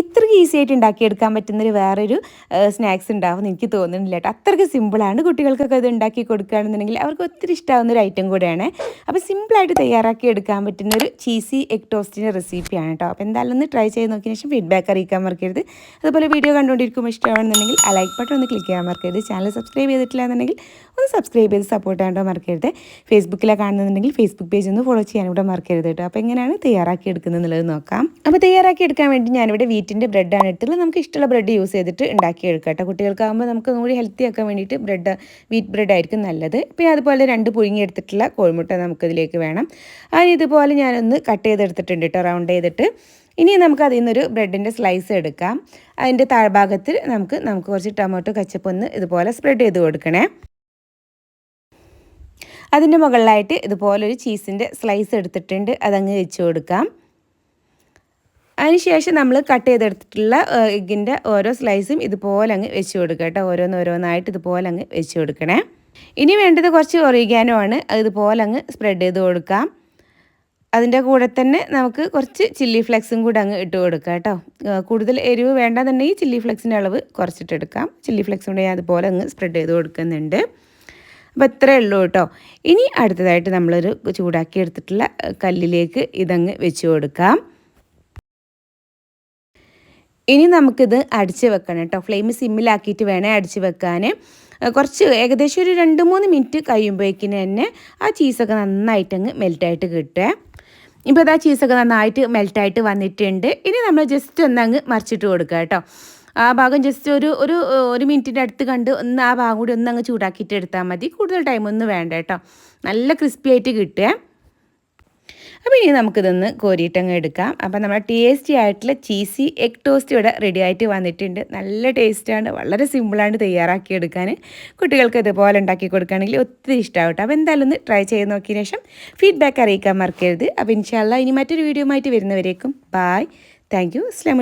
ഇത്രയ്ക്ക് ഈസി ആയിട്ട് ഉണ്ടാക്കിയെടുക്കാൻ പറ്റുന്നൊരു വേറൊരു സ്നാക്സ് ഉണ്ടാവും എനിക്ക് തോന്നുന്നില്ല കേട്ടോ. അത്രയ്ക്ക് സിമ്പിളാണ് കുട്ടികൾക്കൊക്കെ ഇത് ഉണ്ടാക്കി കൊടുക്കുകയാണെന്നുണ്ടെങ്കിൽ അവർക്ക് ഒത്തിരി ഇഷ്ടമാവുന്ന ഒരു ഐറ്റം കൂടെയാണ്. അപ്പോൾ സിമ്പിളായിട്ട് തയ്യാറാക്കി എടുക്കാൻ പറ്റുന്ന ഒരു ചീസി എഗ് ടോസ്റ്റിന്റെ റെസിപ്പിയാണ് കേട്ടോ. അപ്പോൾ എന്തായാലും ഒന്ന് ട്രൈ ചെയ്ത് നോക്കിയതിന് ശേഷം ഫീഡ്ബാക്ക് അറിയിക്കാൻ മറക്കരുത്. അതുപോലെ വീഡിയോ കണ്ടുകൊണ്ടിരിക്കുമ്പോൾ ഇഷ്ടമാണെന്നുണ്ടെങ്കിൽ ആ ലൈക്ക് ബട്ടൺ ഒന്ന് ക്ലിക്ക് ചെയ്യാൻ മറക്കരുത്. ചാനൽ സബ്സ്ക്രൈബ് ചെയ്തിട്ടില്ല എന്നുണ്ടെങ്കിൽ ഒന്ന് സബ്സ്ക്രൈബ് ചെയ്ത് സപ്പോർട്ട് ചെയ്യാണ്ടോ മറക്കരുത്. ഫേസ്ബുക്കിലാണ് കാണുന്നുണ്ടെങ്കിൽ ഫേസ്ബുക്ക് പേജ് ഒന്ന് ഫോളോ ചെയ്യാൻ ഇവിടെ മറക്കരുത് കേട്ടോ. അപ്പോൾ എങ്ങനെയാണ് തയ്യാറാക്കി എടുക്കുന്നത് എന്നുള്ളത് നോക്കാം. അപ്പോൾ തയ്യാറാക്കി എടുക്കാൻ വേണ്ടി ഞാനിവിടെ വീറ്റിന്റെ ബ്രെഡാണ് എടുത്തുള്ളത് നമുക്ക് ഇഷ്ടമുള്ള ബ്രെഡ് യൂസ് ചെയ്തിട്ട് ഉണ്ടാക്കി എടുക്കാം കേട്ടോ. കുട്ടികൾക്കാകുമ്പോൾ നമുക്ക് ഒന്നുകൂടി ഹെൽത്തി ആക്കാൻ വേണ്ടിയിട്ട് ബ്രെഡ് വീറ്റ് ബ്രെഡ് ആയിരിക്കും നല്ലത്. പിന്നെ അതുപോലെ രണ്ട് പുഴുങ്ങി എടുത്തിട്ടുള്ള കോഴിമുട്ട നമുക്കിതിലേക്ക് വേണം. അതിന് ഇതുപോലെ ഞാനൊന്ന് കട്ട് ചെയ്തെടുത്തിട്ടുണ്ട് കേട്ടോ റൗണ്ട് ചെയ്തിട്ട്. ഇനി നമുക്ക് അതിൽ നിന്നൊരു ബ്രെഡിന്റെ സ്ലൈസ് എടുക്കാം. അതിന്റെ താഴ്ഭാഗത്തിൽ നമുക്ക് നമുക്ക് കുറച്ച് ടൊമാറ്റോ കച്ചപ്പ് ഒന്ന് ഇതുപോലെ സ്പ്രെഡ് ചെയ്ത് കൊടുക്കണേ. അതിന്റെ മുകളിലായിട്ട് ഇതുപോലൊരു ചീസിന്റെ സ്ലൈസ് എടുത്തിട്ടുണ്ട്. അതങ്ങ് വെച്ച് കൊടുക്കാം. അതിനുശേഷം നമ്മൾ കട്ട് ചെയ്തെടുത്തിട്ടുള്ള എഗ്ഗിന്റെ ഓരോ സ്ലൈസും ഇതുപോലെ അങ്ങ് വെച്ച് കൊടുക്കുക കേട്ടോ. ഓരോന്നോരോന്നായിട്ട് ഇതുപോലെ അങ്ങ് വെച്ച് കൊടുക്കണേ. ഇനി വേണ്ടത് കുറച്ച് ഒറിഗാനോ ആണ്. ഇതുപോലെ അങ്ങ് സ്പ്രെഡ് ചെയ്ത് കൊടുക്കാം അതിന്റെ കൂടെ തന്നെ നമുക്ക് കുറച്ച് ചില്ലി ഫ്ലെക്സും കൂടെ അങ്ങ് ഇട്ട് കൊടുക്കുക കേട്ടോ. കൂടുതൽ എരിവ് വേണ്ടെന്നുണ്ടെങ്കിൽ ചില്ലി ഫ്ലെക്സിന്റെ അളവ് കുറച്ചിട്ടെടുക്കാം ചില്ലി ഫ്ലെക്സും കൂടെ ഞാൻ അതുപോലെ അങ്ങ് സ്പ്രെഡ് ചെയ്ത് കൊടുക്കുന്നുണ്ട്. അപ്പോൾ ഇത്രയേ ഉള്ളൂ കേട്ടോ. ഇനി അടുത്തതായിട്ട് നമ്മളൊരു ചൂടാക്കി എടുത്തിട്ടുള്ള കല്ലിലേക്ക് ഇതങ്ങ് വെച്ച് കൊടുക്കാം. ഇനി നമുക്കിത് അടിച്ച് വെക്കണം കേട്ടോ. ഫ്ലെയിം സിമ്മിലാക്കിയിട്ട് വേണേ അടിച്ച് വെക്കാൻ കുറച്ച് ഏകദേശം ഒരു രണ്ട് മൂന്ന് മിനിറ്റ് കഴിയുമ്പോഴേക്കിന് തന്നെ ആ ചീസൊക്കെ നന്നായിട്ട് അങ്ങ് മെൽറ്റായിട്ട് കിട്ടുക. ഇപ്പോൾ ഇതാ ചീസൊക്കെ നന്നായിട്ട് മെൽറ്റായിട്ട് വന്നിട്ടുണ്ട്. ഇനി നമ്മൾ ജസ്റ്റ് ഒന്ന് അങ്ങ് മറിച്ചിട്ട് കൊടുക്കുക കേട്ടോ. ആ ഭാഗം ജസ്റ്റ് ഒരു ഒരു ഒരു മിനിറ്റിന്റെ അടുത്ത് കണ്ട് ഒന്ന് ആ ഭാഗം കൂടി ഒന്ന് അങ്ങ് ചൂടാക്കിയിട്ട് എടുത്താൽ മതി. കൂടുതൽ ടൈമൊന്നും വേണ്ട കേട്ടോ. നല്ല ക്രിസ്പി ആയിട്ട് കിട്ടുക. അപ്പോൾ ഇനി നമുക്കിതൊന്ന് കോരിയിട്ടങ്ങ് എടുക്കാം. അപ്പോൾ നമ്മുടെ ടേസ്റ്റി ആയിട്ടുള്ള ചീസി എഗ് ടോസ്റ്റ് ഇവിടെ റെഡി ആയിട്ട് വന്നിട്ടുണ്ട്. നല്ല ടേസ്റ്റാണ് വളരെ സിമ്പിളാണ് തയ്യാറാക്കി എടുക്കാൻ. കുട്ടികൾക്ക് ഇതുപോലെ ഉണ്ടാക്കി കൊടുക്കുകയാണെങ്കിൽ ഒത്തിരി ഇഷ്ടമാവട്ടെ അപ്പോൾ എന്തായാലും ഒന്ന് ട്രൈ ചെയ്ത് നോക്കിയ ശേഷം ഫീഡ്ബാക്ക് അറിയിക്കാൻ മറക്കരുത്. അപ്പോൾ ഇൻഷാല്ല ഇനി മറ്റൊരു വീഡിയോ ആയിട്ട് വരുന്നവരേക്കും. ബായ് താങ്ക് യു അസ്സാം